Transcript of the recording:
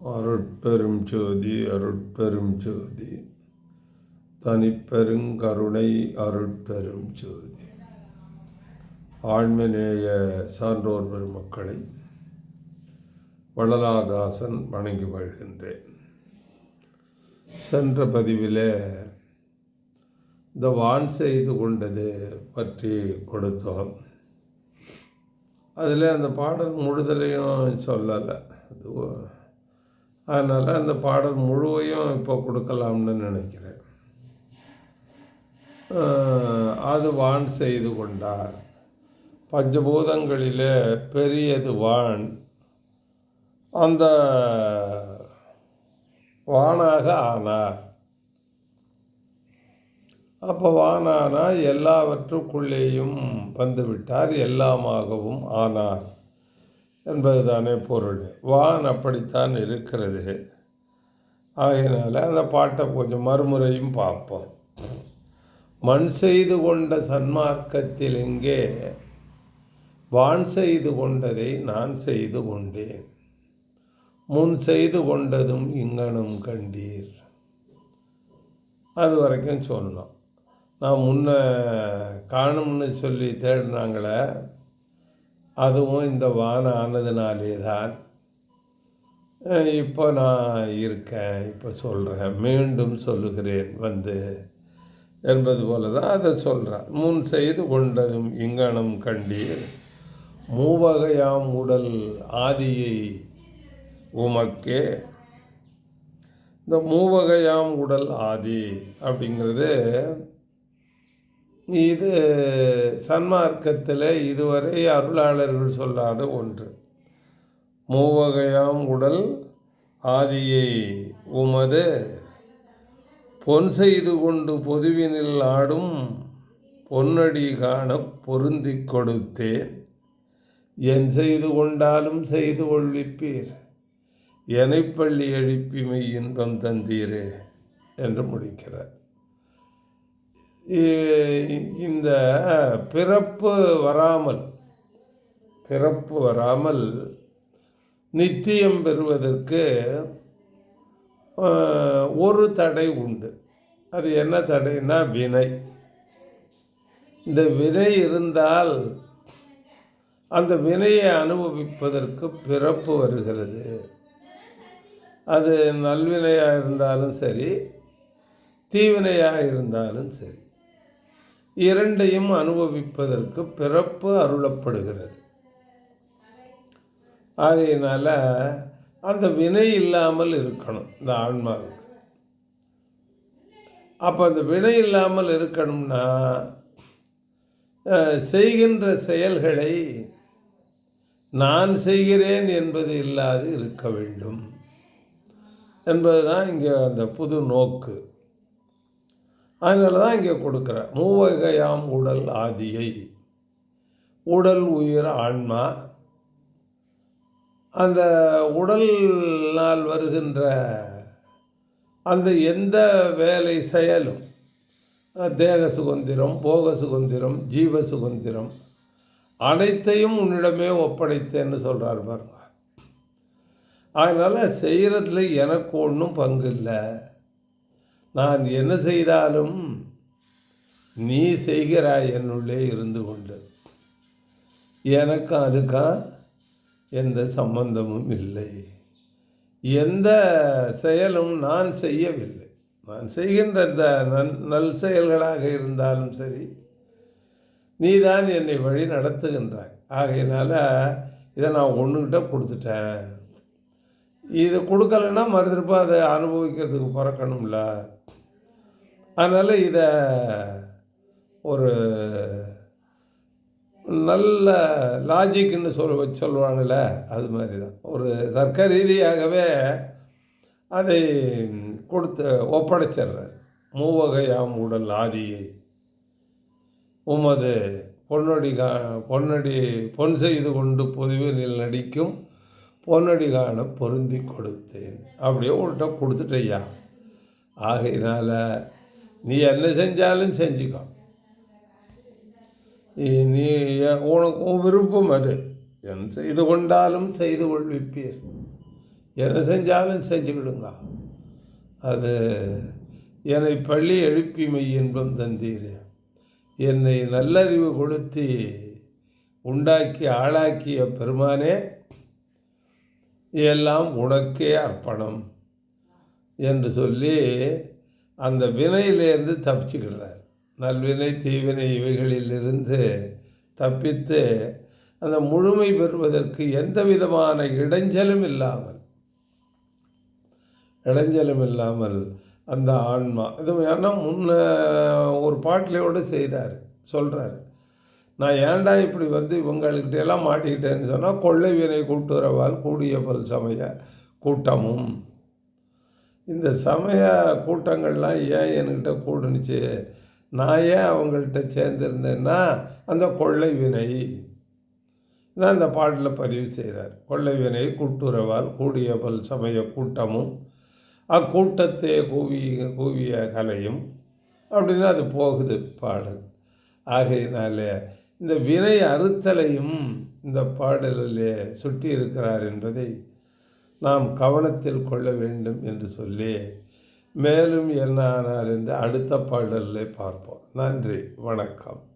அருட்பெரும் ஜோதி அருட்பெரும் ஜோதி தனிப்பெருங்கருணை அருட்பெரும் ஜோதி ஆண்மநேய சான்றோர் பெருமக்களை வள்ளலாதாசன் வணங்கி வருகின்றேன் சென்ற பதிவில் இந்த வான் செய்து கொண்டது பற்றி கொடுத்தோம். அதில் அந்த பாடல் முழுதலையும் சொல்லலை. அது அதனால் அந்த பாடல் முழுவையும் இப்போ கொடுக்கலாம்னு நினைக்கிறேன். அது வான் செய்து கொண்டார். பஞ்சபூதங்களிலே பெரியது வான். அந்த வானாக ஆனார். அப்போ வானானா எல்லாவற்றுக்குள்ளேயும் வந்துவிட்டார் எல்லாமாகவும் ஆனார். என்பது தானே பொருள். வான் அப்படித்தான் இருக்கிறது. ஆகையினால அந்த பாட்டை கொஞ்சம் மறுமுறையும் பார்ப்போம். மண் செய்து கொண்ட சன்மார்க்கத்தில் இங்கே வான் செய்து கொண்டதை நான் செய்து கொண்டேன். முன் செய்து கொண்டதும் இங்கனும் கண்டீர். அது வரைக்கும் சொன்னோம் நான் முன்ன காணும்னு சொல்லி தேடினாங்களே அதுவும் இந்த வானம் ஆனதுனாலே தான் இப்போ நான் இருக்கேன் இப்போ சொல்கிறேன் மீண்டும் சொல்லுகிறேன் வந்து என்பது போல தான் அதை சொல்கிறேன் முன் செய்து கொண்டதும் இங்கனம் கண்டீர் மூவகையாம் உடல் ஆதியை உமக்கே. இந்த மூவகையாம் உடல் ஆதி அப்படிங்கிறது இது சன்மார்க்கத்தில் இதுவரை அருளாளர்கள் சொல்லாத ஒன்று. மூவகையாம் உடல் ஆதியை உமது பொன் செய்து கொண்டு பொதுவினில் ஆடும் பொன்னடி காண பொருந்தி கொடுத்தேன். என் செய்து கொண்டாலும் செய்து கொள்விப்பீர். எனைப்பள்ளி எழுப்பி மெய் இன்பம் தந்தீரே என்று முடிக்கிறார். இந்த பிறப்பு வராமல் பிறப்பு வராமல் நித்தியம் பெறுவதற்கு ஒரு தடை உண்டு. அது என்ன தடைனா வினை. இந்த வினை இருந்தால் அந்த வினையை அனுபவிப்பதற்கு பிறப்பு வருகிறது. அது நல்வினையாக இருந்தாலும் சரி தீவினையாக இருந்தாலும் சரி. இரண்டையும் அனுபவிப்பதற்கு பிறப்பு அருளப்படுகிறது. ஆகையினால் அந்த வினை இல்லாமல் இருக்கணும் இந்த ஆன்மாவுக்கு. அப்போ அந்த வினை இல்லாமல் இருக்கணும்னா செய்கின்ற செயல்களை நான் செய்கிறேன் என்பது இல்லாது இருக்க வேண்டும். என்பதுதான் இங்கே அந்த புது நோக்கு. அதனால தான் இங்கே கொடுக்குற மூவகையாம் உடல் ஆதியை. உடல் உயிர் ஆன்மா. அந்த உடல்னால் வருகின்ற அந்த எந்த வேலை செயலும் தேக சுதந்திரம் போக சுதந்திரம் ஜீவ சுதந்திரம் அனைத்தையும் உன்னிடமே ஒப்படைத்தேன்னு சொல்கிறார் பாருங்க. அதனால் செய்கிறதுல எனக்கு ஒன்றும் பங்கு இல்லை. நான் என்ன செய்தாலும் நீ செய்கிறாய் என்னுள்ளே இருந்து கொண்டு. எனக்கும் அதுக்கும் எந்த சம்பந்தமும் இல்லை. எந்த செயலும் நான் செய்யவில்லை. நான் செய்கின்ற இந்த நல் நல் செயல்களாக இருந்தாலும் சரி நீதான் என்னை வழி நடத்துகின்றாய். ஆகையினால இதை நான் ஒன்றுகிட்ட கொடுத்துட்டேன். இது கொடுக்கலைன்னா மறுதிருப்ப அதை அனுபவிக்கிறதுக்கு பிறக்கணும்ல. அதனால் இதை ஒரு நல்ல லாஜிக்னு சொல் சொல்லுவாங்கள்ல அது மாதிரி தான் ஒரு தர்க்க ரீதியாகவே அதை கொடுத்து ஒப்படைச்சிடுறார். மூவகையாம் உடல் ஆதியை. உமது பொன்னடி கா பொன்னடி பொன் செய்து கொண்டு பொதுவில் நடிக்கும் பொன்னடிகால பொருந்தி கொடுத்தேன். அப்படியே உன்கிட்ட கொடுத்துட்டேயா ஆகையினால் நீ என்ன செஞ்சாலும் செஞ்சுக்கோ. நீ- நீ உனக்கும் விருப்பம் அது. என் செய்து கொண்டாலும் செய்து கொள்விப்பீர். என்ன செஞ்சாலும் செஞ்சுக்கிடுங்க அது என்னை பள்ளி எழுப்பிமை இன்பம் தந்தீரே. என்னை நல்லறிவு கொடுத்து உண்டாக்கி ஆளாக்கிய பெருமானே எல்லாம் உனக்கே அர்ப்பணம் என்று சொல்லி அந்த வினையிலேருந்து தப்பிச்சுக்கிறார் நல்வினை தீவினை இவைகளிலிருந்து தப்பித்து அந்த முழுமை பெறுவதற்கு எந்த விதமான இடைஞ்சலும் இல்லாமல் இடைஞ்சலும் இல்லாமல் அந்த ஆன்மா இது ஏன்னா முன்ன ஒரு பாட்டிலையோடு செய்தார் சொல்கிறார் நான் ஏன்டா இப்படி வந்து இவங்கள்கிட்ட எல்லாம் மாட்டிக்கிட்டேன்னு சொன்னால் கொள்ளை வீணை கூட்டுறவால் கூடிய பல் சமய கூட்டமும். இந்த சமய கூட்டங்கள்லாம் ஏன் என்கிட்ட கூடுனுச்சு? நான் ஏன் அவங்கள்ட்ட சேர்ந்திருந்தேன்னா அந்த கொள்ளை வினை நான் அந்த பாட்டில் பதிவு செய்கிறார் கொள்ளை வினை கூட்டுறவால் கூடிய பல் சமய கூட்டமும். அக்கூட்டத்தை கூவி கூவிய கலையும். அப்படின்னு அது போகுது பாடல். ஆகையினால இந்த வினை அறுத்தலையும் இந்த பாடலிலே சுட்டி இருக்கிறார் என்பதை நாம் கவனத்தில் கொள்ள வேண்டும் என்று சொல்லி மேலும் என்ன ஆனார் என்று அடுத்த பாடலில் பார்ப்போம். நன்றி வணக்கம்.